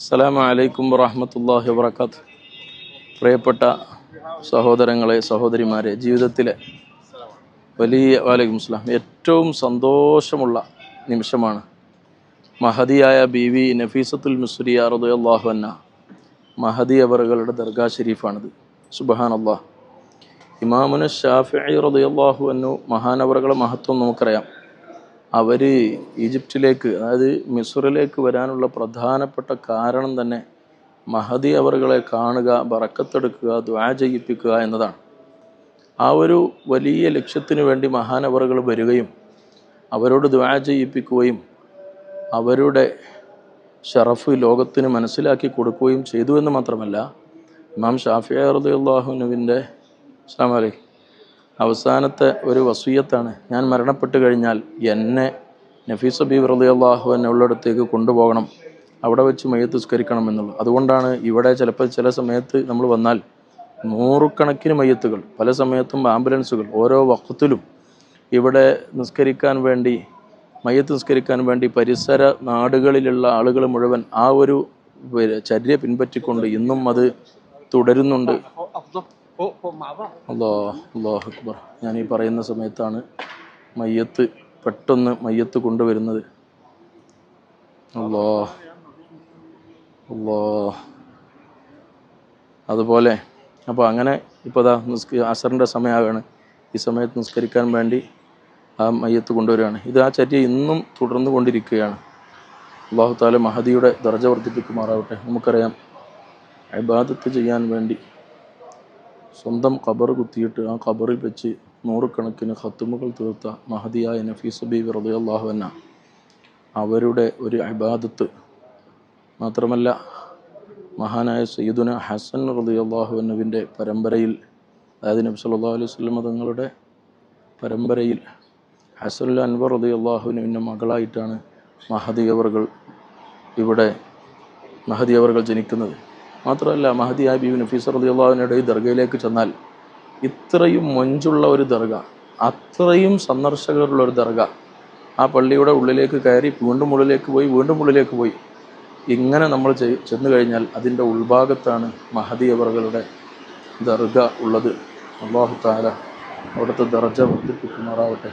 അസ്സലാമു അലൈക്കും വറഹമത്തല്ലാഹി വബർക്കാത്ത് പ്രിയപ്പെട്ട സഹോദരങ്ങളെ സഹോദരിമാരെ ജീവിതത്തിലെ വലിയ വാലൈക്കും സ്ലാം ഏറ്റവും സന്തോഷമുള്ള നിമിഷമാണ് മഹദിയായ ബി വി നഫീസത്തുൽ മിസ്രിയ റളിയല്ലാഹു അന്ന മഹദി അവറുകളുടെ ദർഗാ ഷെരീഫാണിത് സുബഹാൻ അള്ളാഹ് ഇമാമുന ഷാഫി റളിയല്ലാഹു അന്നു മഹാനവറുകളുടെ മഹത്വം നമുക്കറിയാം. അവർ ഈജിപ്തിലേക്ക് അതായത് മിസ്റിലേക്ക് വരാനുള്ള പ്രധാനപ്പെട്ട കാരണം തന്നെ മഹദി അവറുകളെ കാണുക ബറക്കത്തെടുക്കുക ദ്വാ ചെയ്യിപ്പിക്കുക എന്നതാണ്. ആ ഒരു വലിയ ലക്ഷ്യത്തിനു വേണ്ടി മഹാനവറുകൾ വരികയും അവരോട് ദ്വാ ചെയ്യിപ്പിക്കുകയും അവരുടെ ഷറഫ് ലോകത്തിന് മനസ്സിലാക്കി കൊടുക്കുകയും ചെയ്തു എന്ന് മാത്രമല്ല ഇമാം ഷാഫിയ റളിയല്ലാഹുവിന്റെ അസ്സാം വലൈക്കും അവസാനത്തെ ഒരു വസൂയത്താണ്. ഞാൻ മരണപ്പെട്ട് കഴിഞ്ഞാൽ എന്നെ നഫീസ് ബീബ് റളിയല്ലാഹു എന്നെ ഉള്ളിടത്തേക്ക് കൊണ്ടുപോകണം. അവിടെ വെച്ച് മയ്യത്ത് സ്കരിക്കണം എന്നുള്ളത്. അതുകൊണ്ടാണ് ഇവിടെ ചിലപ്പോൾ ചില സമയത്ത് നമ്മൾ വന്നാൽ നൂറുകണക്കിന് മയ്യത്തുകൾ പല സമയത്തും ആംബുലൻസുകൾ ഓരോ വക്കത്തിലും ഇവിടെ നിസ്കരിക്കാൻ വേണ്ടി മയ്യത്ത് നിസ്കരിക്കാൻ വേണ്ടി പരിസര നാടുകളിലുള്ള ആളുകൾ മുഴുവൻ ആ ഒരു ചര്യ പിൻപറ്റിക്കൊണ്ട് ഇന്നും അത് തുടരുന്നുണ്ട്. അല്ലോ അള്ളാഹു അക്ബർ. ഞാൻ ഈ പറയുന്ന സമയത്താണ് മയ്യത്ത് പെട്ടെന്ന് മയ്യത്ത് കൊണ്ടുവരുന്നത്. അല്ലോ അല്ലോ അതുപോലെ അപ്പോൾ അങ്ങനെ ഇപ്പോൾ അതാ നിസ്ക അസറിന്റെ സമയമാവുകയാണ് ഈ സമയത്ത് നിസ്കരിക്കാൻ വേണ്ടി ആ മയ്യത്ത് കൊണ്ടുവരികയാണ്. ഇത് ആ ചര്യ ഇന്നും തുടർന്നു കൊണ്ടിരിക്കുകയാണ്. അള്ളാഹു താല മഹദിയുടെ ദർജ വർദ്ധിപ്പിക്കുമാറാവട്ടെ. നമുക്കറിയാം ഇബാദത്ത് ചെയ്യാൻ വേണ്ടി സ്വന്തം ഖബർ കുത്തിയിട്ട് ആ ഖബറിൽ വെച്ച് നൂറുകണക്കിന് ഹത്തുമുകൾ തീർത്ത മഹദിയായ നഫീസ് ബി റളിയല്ലാഹു അൻഹ. അവരുടെ ഒരു അബാദത്ത് മാത്രമല്ല മഹാനായ സയ്യിദുന ഹസൻ റളിയല്ലാഹു അൻഹുവിന്റെ പരമ്പരയിൽ അതായത് നബി സല്ലല്ലാഹു അലൈഹി വസല്ലം തങ്ങളുടെ പരമ്പരയിൽ ഹസനുൽ അൻവർ റളിയല്ലാഹുവിന്റെ മകളായിട്ടാണ് മഹദി അവർകൾ ഇവിടെ മഹദി അവർകൾ ജനിക്കുന്നത്. മാത്രമല്ല മഹദി ആ ബീബി നഫീസ് റളിയല്ലാഹുവിനയുടെ ഈ ദർഗയിലേക്ക് ചെന്നാൽ ഇത്രയും മൊഞ്ചുള്ള ഒരു ദർഗ അത്രയും സന്ദർശകരുള്ള ഒരു ദർഗ. ആ പള്ളിയുടെ ഉള്ളിലേക്ക് കയറി വീണ്ടും ഉള്ളിലേക്ക് പോയി വീണ്ടും ഉള്ളിലേക്ക് പോയി. ഇങ്ങനെ നമ്മൾ ചെന്നു കഴിഞ്ഞാൽ അതിന്റെ ഉൾഭാഗത്താണ് മഹദി അവറുകളുടെ ദർഗ ഉള്ളത്. അള്ളാഹു താല അവിടുത്തെ ദർജ വർദ്ധിപ്പിക്കുമാറാവട്ടെ.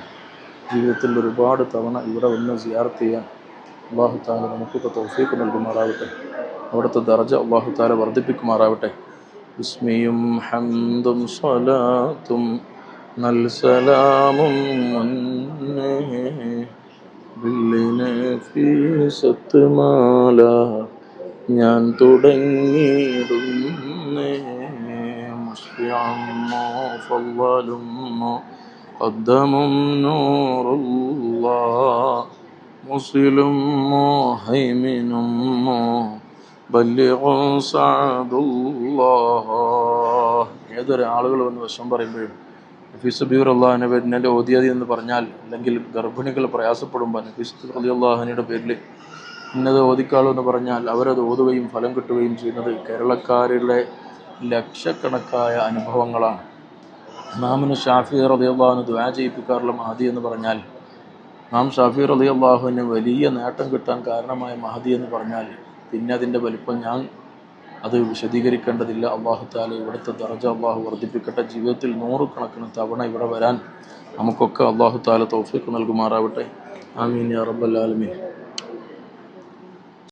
ജീവിതത്തിൽ ഒരുപാട് തവണ ഇവിടെ വന്ന് സിയാർത്ത് ചെയ്യാൻ അള്ളാഹു താല നമുക്കൊക്കെ തൗഫീക്ക് നൽകുമാറാവട്ടെ. അവിടുത്തെ ദർജ അള്ളാഹു താല വർദ്ധിപ്പിക്കുമാറാവട്ടെ ബിസ്മിയും ഹംദും സ്വലാത്തും നൽ സലാമും മുന്നേ ബില്ലിനെ ഫീസത്ത് മാല ഞാൻ തുടങ്ങിയിടുന്നേ മുസ്ലിമോ ഫവ്വലുമോ قدمم نور الله مسلم هيمن സഅദുല്ലാഹ്. ഏതൊരു ആളുകൾ വന്ന് വശം പറയുമ്പോഴും നഫീസ് ബീർ അള്ളാഹിനെ പേരിനെ ഓതിയതി എന്ന് പറഞ്ഞാൽ അല്ലെങ്കിൽ ഗർഭിണികൾ പ്രയാസപ്പെടുമ്പോൾ നഫീസ് അലി അള്ളാഹിനിയുടെ പേരിൽ ഇന്നത് ഓതിക്കാളൂ എന്ന് പറഞ്ഞാൽ അവരത് ഓതുകയും ഫലം കിട്ടുകയും ചെയ്യുന്നത് കേരളക്കാരുടെ ലക്ഷക്കണക്കായ അനുഭവങ്ങളാണ്. ഇമാമിന് ഷാഫി റളിയല്ലാഹു ദ്വാ ചെയ്യിപ്പിക്കാറുള്ള മഹദി എന്ന് പറഞ്ഞാൽ നാം ഷാഫി അള്ളാഹുവിന് വലിയ നേട്ടം കിട്ടാൻ കാരണമായ മഹദി എന്ന് പറഞ്ഞാൽ പിന്നെ അതിന്റെ വലിപ്പം ഞാൻ അത് വിശദീകരിക്കേണ്ടതില്ല. അള്ളാഹു താല ഇവിടുത്തെ ദർജ അള്ളാഹു വർദ്ധിപ്പിക്കട്ടെ. ജീവിതത്തിൽ നൂറുകണക്കിന് തവണ ഇവിടെ വരാൻ നമുക്കൊക്കെ അള്ളാഹു താല തൗഫീഖ് നൽകുമാറാവട്ടെ. ആമീൻ ആലമീൻ.